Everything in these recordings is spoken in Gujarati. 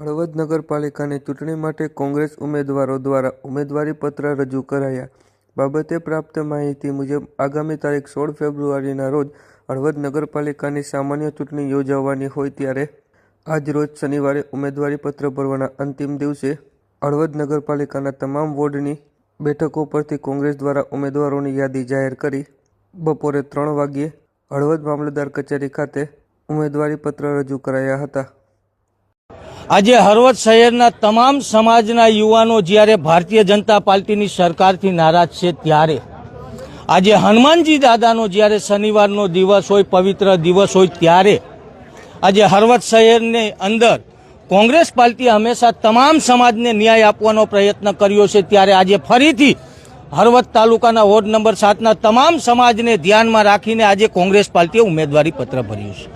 હળવદ નગરપાલિકાની ચૂંટણી માટે કોંગ્રેસ ઉમેદવારો દ્વારા ઉમેદવારી પત્ર રજૂ કરાયા. બાબતે પ્રાપ્ત માહિતી મુજબ, આગામી તારીખ સોળ ફેબ્રુઆરીના રોજ હળવદ નગરપાલિકાની સામાન્ય ચૂંટણી યોજાવાની હોય ત્યારે આજ રોજ શનિવારે ઉમેદવારીપત્ર ભરવાના અંતિમ દિવસે હળવદ નગરપાલિકાના તમામ વોર્ડની બેઠકો પરથી કોંગ્રેસ દ્વારા ઉમેદવારોની યાદી જાહેર કરી બપોરે ત્રણ વાગ્યે હળવદ મામલતદાર કચેરી ખાતે ઉમેદવારી પત્ર રજૂ કરાયા હતા. આજે હરવત શહેરના તમામ સમાજના યુવાનો જ્યારે ભારતીય જનતા પાર્ટીની સરકારથી નારાજ છે ત્યારે. આજે હનુમાનજી દાદાનો જ્યારે શનિવારનો દિવસ હોય, પવિત્ર દિવસ હોય ત્યારે. આજે હરવત શહેરની અંદર કોંગ્રેસ પાર્ટીએ હંમેશા તમામ સમાજને ન્યાય આપવાનો પ્રયત્ન કર્યો છે ત્યારે આજે ફરીથી હરવત તાલુકાના વોર્ડ નંબર સાતના તમામ સમાજને ધ્યાનમાં રાખીને આજે કોંગ્રેસ પાર્ટીએ ઉમેદવારી પત્ર ભર્યું છે.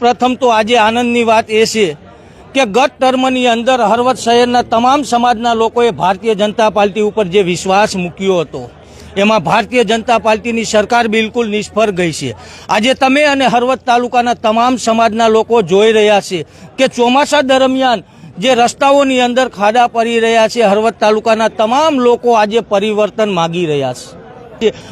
પ્રથમ તો આજે આનંદની વાત એ છે કે ગત ટર્મની અંદર હરવત શહેરના તમામ સમાજના લોકોએ ભારતીય જનતા પાર્ટી ઉપર જે વિશ્વાસ મૂક્યો હતો, એમાં ભારતીય જનતા પાર્ટીની સરકાર બિલકુલ નિષ્ફળ ગઈ છે. આજે તમે અને હરવત તાલુકાના તમામ સમાજના લોકો જોઈ રહ્યા છે કે ચોમાસા દરમિયાન જે રસ્તાઓની અંદર ખાડા પડી રહ્યા છે હળવદ તાલુકાના તમામ લોકો આજે પરિવર્તન માગી રહ્યા છે.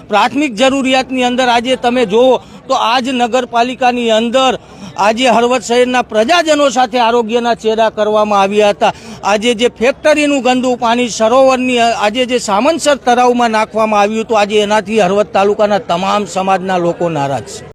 પ્રાથમિક જરૂરિયાતની અંદર આજે તમે જુઓ તો આજ નગરપાલિકાની અંદર આજે હળવદ શહેરના પ્રજાજનો સાથે આરોગ્યના ચેડા કરવામાં આવ્યા હતા. આજે જે ફેક્ટરીનું ગંદુ પાણી સરોવરની આજે જે સામંતસર તળાવમાં નાખવામાં આવ્યું હતું, આજે એનાથી હળવદ તાલુકાના તમામ સમાજના લોકો નારાજ છે.